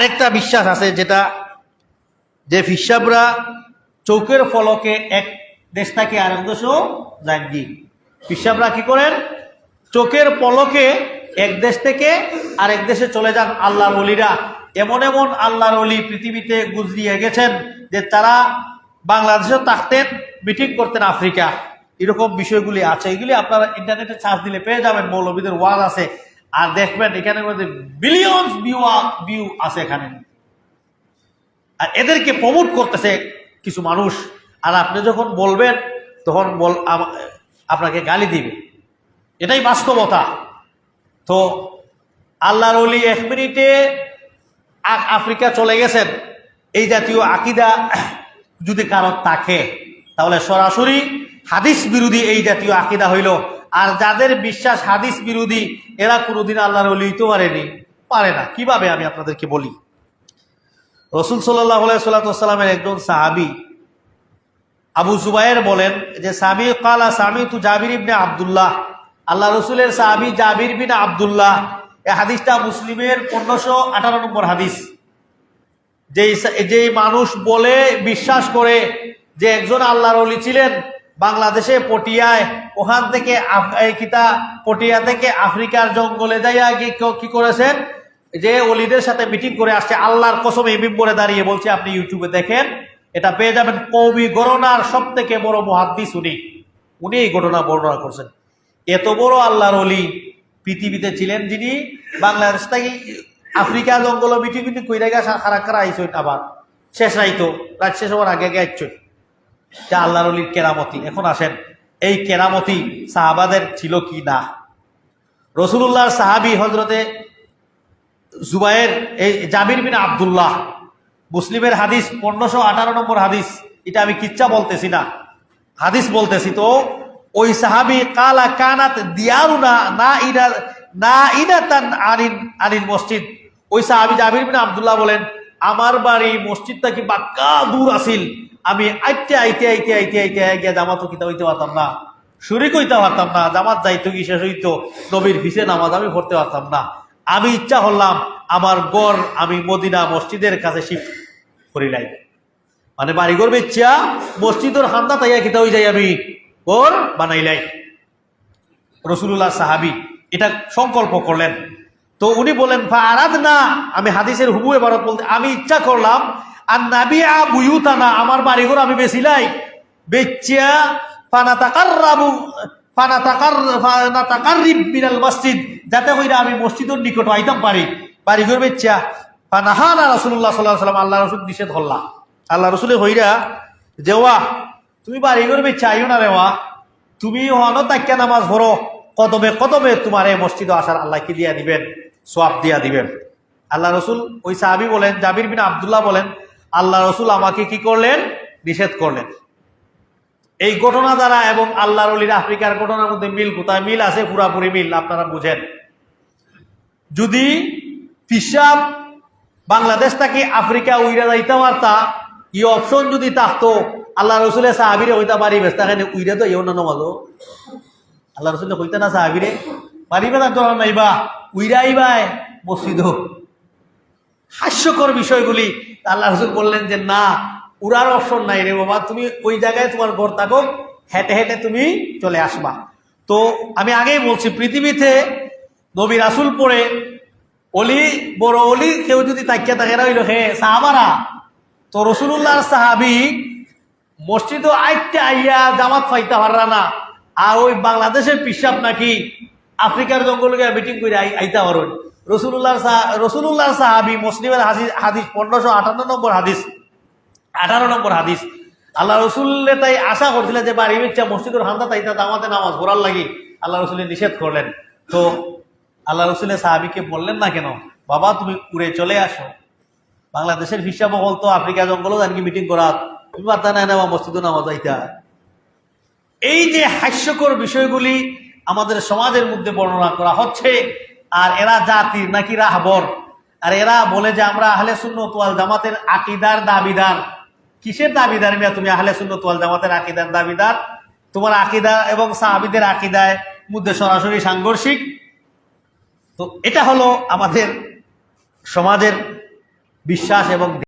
আরেকটা বিশ্বাস আছে যেটা যে ফিসাবরা চৌকের ফলকে এক দেশ থেকে আরেক দেশও যানজি ফিসাবরা কি করেন? চোখের পলকে এক দেশ থেকে আরেক দেশে চলে যান আল্লাহর অলিরা এমন এমন আল্লাহর অলি পৃথিবীতে গুজরিয়ে গেছেন যে তারা বাংলাদেশেও থাকতেন মিটিং করতেন আফ্রিকা। এরকম বিষয়গুলি আছে। এগুলি আপনারা ইন্টারনেটে সার্চ দিলে পেয়ে যাবেন। মৌলবীদের ওয়াল আছে। আর দেখবেন এখানে মধ্যে বিলিয়নস ভিউ ভিউ আছে এখানে। আর এদেরকে প্রমোট করতেছে কিছু মানুষ। আর আপনি যখন বলবেন, তখন বল আপনাকে গালি দিবে। এটাই বাস্তবতা। তো আল্লাহর অলি এক মিনিটে আফ্রিকা চলে গেছেন। এই জাতীয় আকিদা যদি কারণ থাকে, তাহলে সরাসরি হাদিস বিরোধী এই জাতীয় আকিদা হইল আর যাদের বিশ্বাস হাদিস বিরোধী, এরা কোনোদিন আল্লাহর অলি হইতে পারেনি। পারে না। কীভাবে আমি আপনাদেরকে বলি? রসুল সাল্লাহ সাল্লামের একজন সাহাবি আবু জুবাইর বলেন যে, সামি কালা সামি তু জাবির ইবনে আবদুল্লাহ। আল্লাহ রসুলের সাহাবি জাবির বিন আবদুল্লাহ। এই হাদিসটা মুসলিমের পনেরোশো আঠারো নম্বর হাদিস। যেই যেই মানুষ বলে, বিশ্বাস করে যে, একজন আল্লাহর অলি ছিলেন বাংলাদেশে পটিয়ায়, ওখান থেকে পটিয়া থেকে আফ্রিকার জঙ্গলে যাইয়া ক- করেছেন? যে অলিদের সাথে মিটিং করে আসছে, আল্লাহর কসম এই বিম্বরে দাঁড়িয়ে বলছে, আপনি ইউটিউবে দেখেন, এটা পেয়ে যাবেন কবি গণনার সব থেকে বড় মহাদ্দিস উনি। উনি এই ঘটনা বর্ণনা করছেন। এত বড় আল্লাহর অলি পৃথিবীতে ছিলেন যিনি, বাংলাদেশ থেকে আফ্রিকা জঙ্গল মিটিং মিটিং কইরা গেছে খারা খারা আইসই আবার? শেষ রাইতো রাত শেষ হওয়ার আগে আগে যা আল্লাহর কেরামতি। এখন আসেন, এই কেরামতি সাহাবাদের ছিল কি না? রসুল্লাহর সাহাবি হজরতে জুবাইর, এই জাবির বিন আবদুল্লাহ, মুসলিমের হাদিস পনেরোশো আঠারো নম্বর হাদিস, এটা আমি কিচ্ছা বলতেছি না, হাদিস বলতেছি তো, ওই সাহাবি কালা কানাত দিয়ারুনা না ইনা না ইনাতান আনিন আনিন মসজিদ। ওই সাহাবি জাবির বিন আবদুল্লাহ বলেন, আমার বাড়ি মসজিদটা কি বাক্কা দূর আসিল? আমি আইতে আইতে আইতে আইতে আইতে গিয়া জামাত কিতা হইতে পারতাম না। শরিক হইতে পারতাম না, জামাত যাইতো কি শেষ হইতো, নবীর ভিসে নামাজ আমি পড়তে পারতাম না। আমি ইচ্ছা হলাম আমার গড় আমি মদিনা মসজিদের কাছে শিফট করিলাই মানে বাড়িঘর বেচ্ছা মসজিদের হান্দা তাইয়া কিতা হয়ে যাই আমি ওর বানাইলাই রসুল্লাহ সাহাবি এটা সংকল্প করলেন। তো উনি বলেন ফা আরাধ না আমি হাদিসের হুবু এবারত বলতে, আমি ইচ্ছা করলাম আর নাবিয়া বুয়ুতানা, আমার বাড়িঘর আমি বেছিলাই বেচিয়া ফানা তাকার রাবু ফানা তাকার ফানা তাকার মিনাল মসজিদ, যাতে কইরা আমি মসজিদের নিকট আইতাম পারি। বাড়িঘর বেচিয়া, ফানাহানা রসুল্লাহ সাল্লাহ সাল্লাম আল্লাহ রসুল নিষেধ হল্লা আল্লাহ রসুলের হইরা যেওয়া তুমি বাড়িঘর বেচা আইও না রেওয়া তুমি হনো তাক্যা নামাজ ভরো কদমে কদমে তোমার এই মসজিদে আসার আল্লাহ কি দিয়া দিবেন সোয়াব দিয়া দিবেন। আল্লাহ রসুল ওই সাহাবি বলেন, জাবির বিন আবদুল্লাহ বলেন আল্লাহ রসুল আমাকে কি করলেন? নিষেধ করলেন। এই ঘটনা দ্বারা এবং আল্লাহর অলির আফ্রিকার ঘটনার মধ্যে মিল কোথায়? মিল আছে, পুরাপুরি মিল, আপনারা বুঝেন। যদি পিসাব বাংলাদেশ থেকে আফ্রিকা উইরা যাইতে পারতা ই অপশন যদি থাকতো, আল্লাহ রসুলের সাহাবিরে হইতা পারি বেস্তা খানে উইরা তো ইও না নমাজো আল্লাহ রসুলে হইতে না সাহাবিরে, পারিবে না তো নাইবা? উইরা আইবাই মসজিদ হাস্যকর বিষয়গুলি। আল্লাহ রসুল বললেন যে, না, উড়ার অপশন নাই রে বাবা। তুমি ওই জায়গায় তোমার ঘর থাকো, হেঁটে হেঁটে তুমি চলে আসবা। তো আমি আগেই বলছি, পৃথিবীতে নবী রাসুল পড়ে অলি, বড় অলি, কেউ যদি তাকিয়া থাকে না হইল হে সাহাবারা। তো রসুল্লাহর সাহাবি মসজিদ আইতে আইয়া জামাত পাইতে পাররা না। আর ওই বাংলাদেশের পিসাব নাকি আফ্রিকার জঙ্গল গিয়ে মিটিং করে আই- আইতা পারেন রসুল্লাহ রসুল্লাহ সাহাবি মুসলিমের হাদিস হাদিস পনেরোশো আটান্ন নম্বর হাদিস, আঠারো নম্বর হাদিস। আল্লাহ রসুল্লে তাই আশা করছিলেন যে, বাড়ি বেচ্চা মসজিদুর হান্দা তাইতা দামাতে নামাজ ঘোরার লাগি। আল্লাহ রসুলের নিষেধ করলেন। তো আল্লাহ রসুলের সাহাবিকে বললেন না কেন? বাবা, তুমি উড়ে চলে আসো। বাংলাদেশের হিসাব বহল তো আফ্রিকা জঙ্গলও জানকি মিটিং করা তুমি বার্তা নেয় নেওয়া মসজিদও নামাজ আইতা এই যে হাস্যকর বিষয়গুলি আমাদের সমাজের মধ্যে বর্ণনা করা হচ্ছে আর এরা জাতির নাকি রাহবর? আর এরা বলে যে আমরা আহলে ওয়াল জামাতের আকিদার দাবিদার। কিসের দাবিদার মিয়া তুমি আহলে সুন্নত তোয়াল জামাতের আকিদার দাবিদার? তোমার আকিদা এবং সাহাবিদের আকিদায় মধ্যে সরাসরি সাংঘর্ষিক। তো এটা হলো আমাদের সমাজের বিশ্বাস এবং